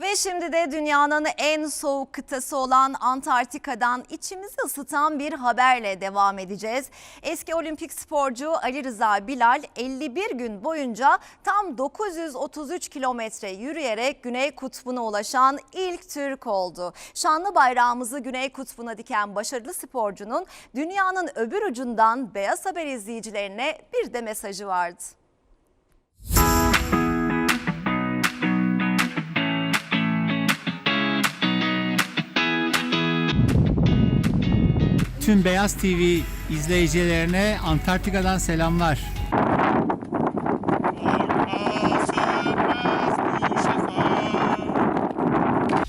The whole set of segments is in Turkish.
Ve şimdi de dünyanın en soğuk kıtası olan Antarktika'dan içimizi ısıtan bir haberle devam edeceğiz. Eski olimpik sporcu Ali Rıza Bilal 51 gün boyunca tam 933 kilometre yürüyerek Güney Kutbu'na ulaşan ilk Türk oldu. Şanlı bayrağımızı Güney Kutbu'na diken başarılı sporcunun dünyanın öbür ucundan Beyaz Haber izleyicilerine bir de mesajı vardı. Tüm Beyaz TV izleyicilerine Antarktika'dan selamlar.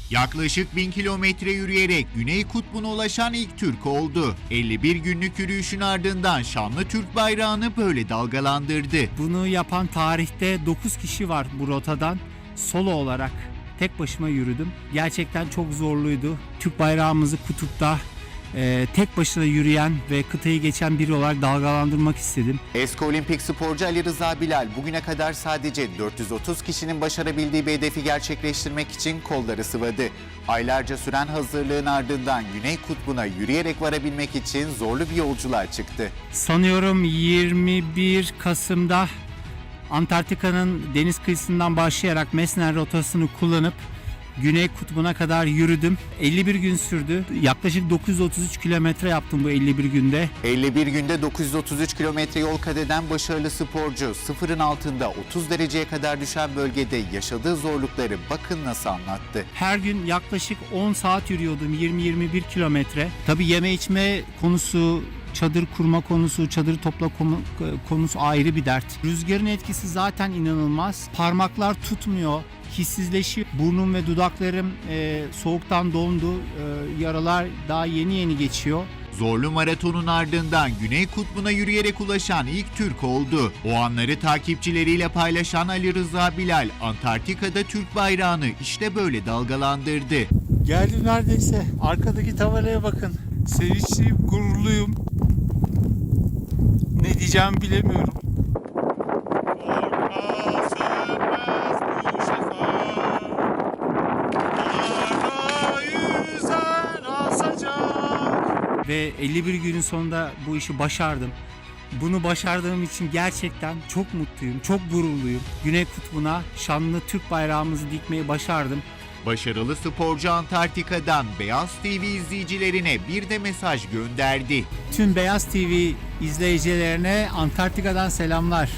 Yaklaşık 1000 kilometre yürüyerek Güney Kutbu'na ulaşan ilk Türk oldu. 51 günlük yürüyüşün ardından şanlı Türk bayrağını böyle dalgalandırdı. Bunu yapan tarihte 9 kişi var bu rotadan. Solo olarak tek başıma yürüdüm. Gerçekten çok zorluydu. Türk bayrağımızı kutupta e, tek başına yürüyen ve kıtayı geçen biri olarak dalgalandırmak istedim. Eski olimpik sporcu Ali Rıza Bilal bugüne kadar sadece 430 kişinin başarabildiği bir hedefi gerçekleştirmek için kolları sıvadı. Aylarca süren hazırlığın ardından Güney Kutbu'na yürüyerek varabilmek için zorlu bir yolculuğa çıktı. Sanıyorum 21 Kasım'da Antarktika'nın deniz kıyısından başlayarak Mesner rotasını kullanıp Güney Kutbu'na kadar yürüdüm. 51 gün sürdü. Yaklaşık 933 kilometre yaptım bu 51 günde. 51 günde 933 kilometre yol kat eden başarılı sporcu sıfırın altında 30 dereceye kadar düşen bölgede yaşadığı zorlukları bakın nasıl anlattı. Her gün yaklaşık 10 saat yürüyordum 20-21 kilometre. Tabii yeme içme konusu, çadır kurma konusu, çadır topla konu- konusu ayrı bir dert. Rüzgarın etkisi zaten inanılmaz. Parmaklar tutmuyor, hissizleşiyor. Burnum ve dudaklarım e, soğuktan dondu. E, yaralar daha yeni yeni geçiyor. Zorlu maratonun ardından Güney Kutbu'na yürüyerek ulaşan ilk Türk oldu. O anları takipçileriyle paylaşan Ali Rıza Bilal, Antarktika'da Türk bayrağını işte böyle dalgalandırdı. Geldim neredeyse. Arkadaki tabelaya bakın. Sevinçliyim, gururluyum. Ne diyeceğimi bilemiyorum. Ve 51 günün sonunda bu işi başardım. Bunu başardığım için gerçekten çok mutluyum, çok gururluyum. Güney Kutbu'na şanlı Türk bayrağımızı dikmeyi başardım. Başarılı sporcu Antarktika'dan Beyaz TV izleyicilerine bir de mesaj gönderdi. Tüm Beyaz TV izleyicilerine Antarktika'dan selamlar.